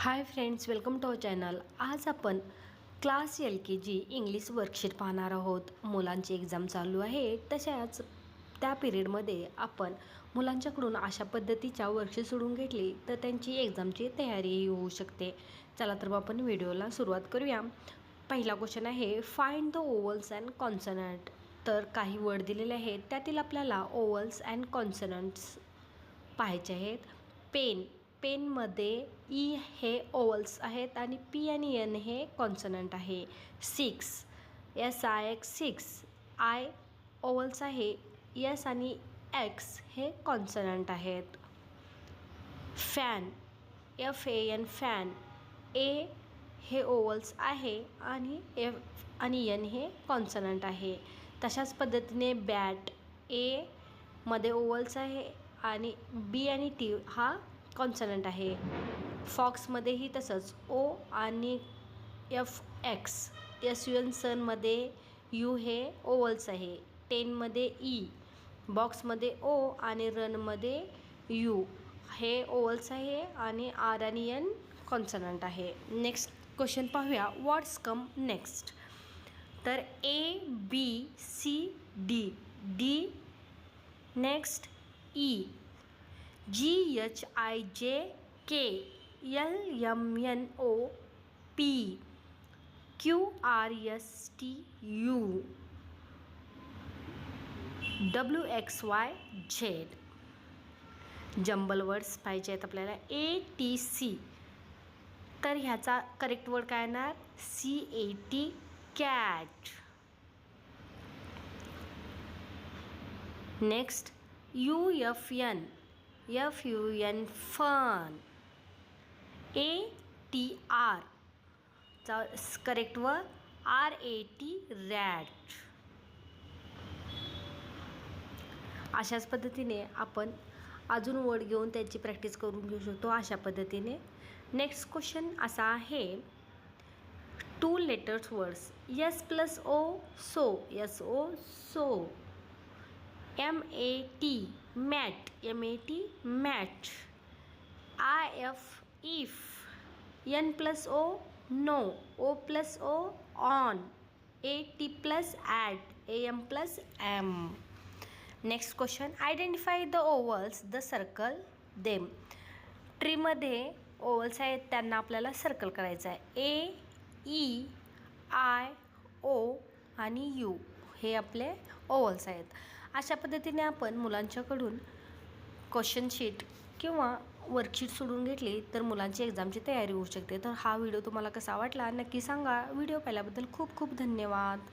Hi friends welcome to our channel आज आपण class L K G English worksheet पाहणार आहोत. मुलांची एक्झाम चालू आहे. तशाच त्या पिरियडमध्ये आपण मुलांच्याकडून अशा पद्धतीच्या वर्कशीट सोडून घेतली तर त्यांची एक्झामची तयारीही होऊ शकते. चला तर मग आपण व्हिडिओला सुरुवात करूया. पहिला क्वेश्चन आहे find the vowels and consonant तर काही वर्ड दिलेले आहेत. त्यातील आपल्याला ओवल्स अँड कॉन्सनंट्स पाहायचे आहेत. पेन पेनमध्ये ई हे ओवल्स आहेत आणि पी आणि एन हे कॉन्सनंट आहे. Six S I X six I vowels आहे एस आणि एक्स हे कॉन्सनंट आहेत. Fan F A N fan A हे ओवल्स आहे आणि एफ आणि एन हे कॉन्सनंट आहे. तशाच पद्धतीने बॅट ए मध्ये ओवल्स आहे आणि बी आणि टी हा कॉन्सनंट आहे. फॉक्समध्येही तसंच. ओ आणि F X S U N सनमध्ये U हे ओवल्स आहे. टेनमध्ये ई e, बॉक्समध्ये ओ आणि रनमध्ये यू हे ओवल्स आहे आणि आर आणि एन कॉन्सनंट आहे. नेक्स्ट क्वेश्चन पाहूया. वॉट्स कम नेक्स्ट तर A B C D D next E G H I J K L M N O P Q R S T U W X Y Z jumble words पाहिजे आहेत आपल्याला. A T C तर ह्याचा correct word काय येणार? C A T cat next U F N F U N fun A T R चा correct व R A T rat अशाच पद्धतीने आपण अजून वर्ड घेऊन त्याची प्रॅक्टिस करून घेऊ शकतो अशा पद्धतीने. नेक्स्ट क्वेश्चन असा आहे. Two letters words S plus O so S O so M A T mat M A T mat. I F if. N plus O no. O plus O on. A T plus at. A M plus M. Next question. Identify the vowels the circle them. ट्रीमध्ये vowels आहेत त्यांना आपल्याला circle करायचं आहे. ए E I ओ आणि you हे आपले vowels आहेत. अशा पद्धतीने आपण मुलांच्याकडून क्वेश्चन शीट किंवा वर्कशीट सोडून घेतली तर मुलांची एक्झामची तयारी होऊ शकते. तर हा व्हिडिओ तुम्हाला कसा वाटला? नक्की सांगा. व्हिडिओ पाहिल्याबद्दल खूप खूप धन्यवाद.